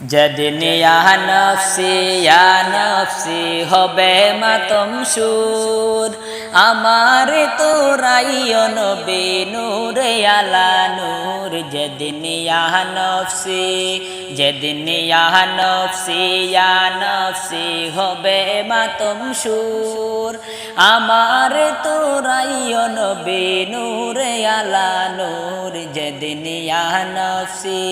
যেদিন নফসি নফসি হবে মাতম সুর আমার তোরাইও নবী নূরে আলা নূর যেদিন নফসি যেদিন নফসি নফসি হবে মাতম সুর আমার তোরাইও নবী নূরে আলা নূর যেদিন নফসি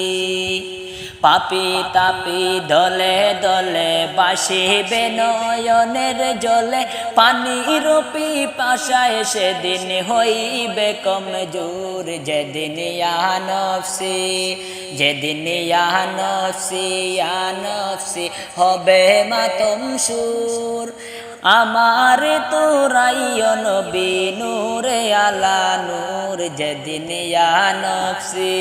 পাপি তাপি দলে দলে বাসিবে নয়নের জলে পানির পাশায় সেদিন হইবে কমজোর, যেদিন ইয়ানফসি যেদিন ইয়ানফসি ইয়ানফসি হবে মাতম সুর। আমার তোরাইয় নবী নূরে আলা নূর, যেদিন ইয়ানফসি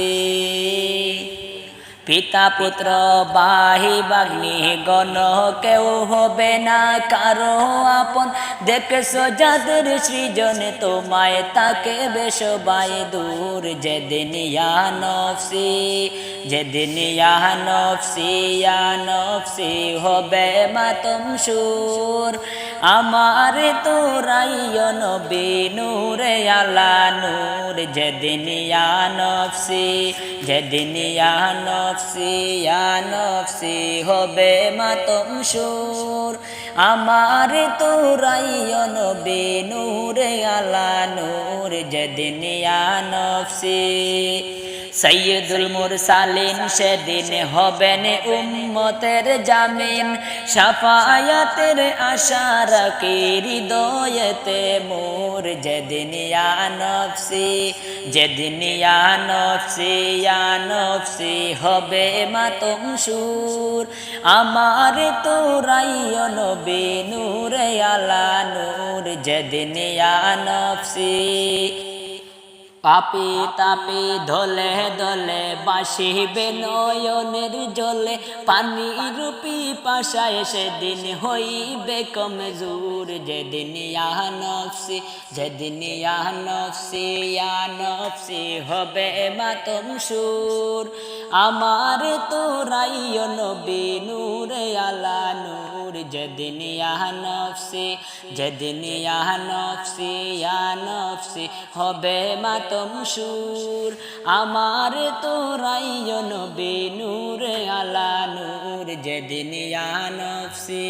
পিতা পুত্র, বাহি বাগ্নি, গণ কেউ হবে না। কারও আপন দেখেছ যাদের সৃজনে, তোমায় তাকে বেশ বাই দূর। যেদিন নফসি যেদিন নফসি নফসি হবে মাতম সুর। আমার তোরাইয় নবী নূরে আলা নূর, যেদিন নফসি যেদিন নফসি নফসি হবে মাতম সুর। আমার তোরাইয় নবী নূরে আলা নূর, যেদিন নফসি সৈয়দুল মুরসালিন সেদিন হবেন উম্মতের জামিন। সাফায়াতের আশা রাখি হৃদয়েতে? মোর যেদিন নফসি যেদিন নফসি নফসি হবে মাতম সুর। আমার তোরাইয় নবী নূরে আলা নূর, যেদিন নফসি। পাপি তাপি ধলে দলে বাসিবে নয়নের জলে পানি রূপী পাশায় সেদিন হইবে কমজোর, যেদিন নফসি যেদিন নফসি নফসি হবে মাতম সুর। আমার তোরাইয় নবী নূরে আলা নূর। যেদিন নফসি যেদিন নফসি নফসি হবে মাতম সুর আমার তোরাইয় নবী নূর আলা নূর যেদিন নফসি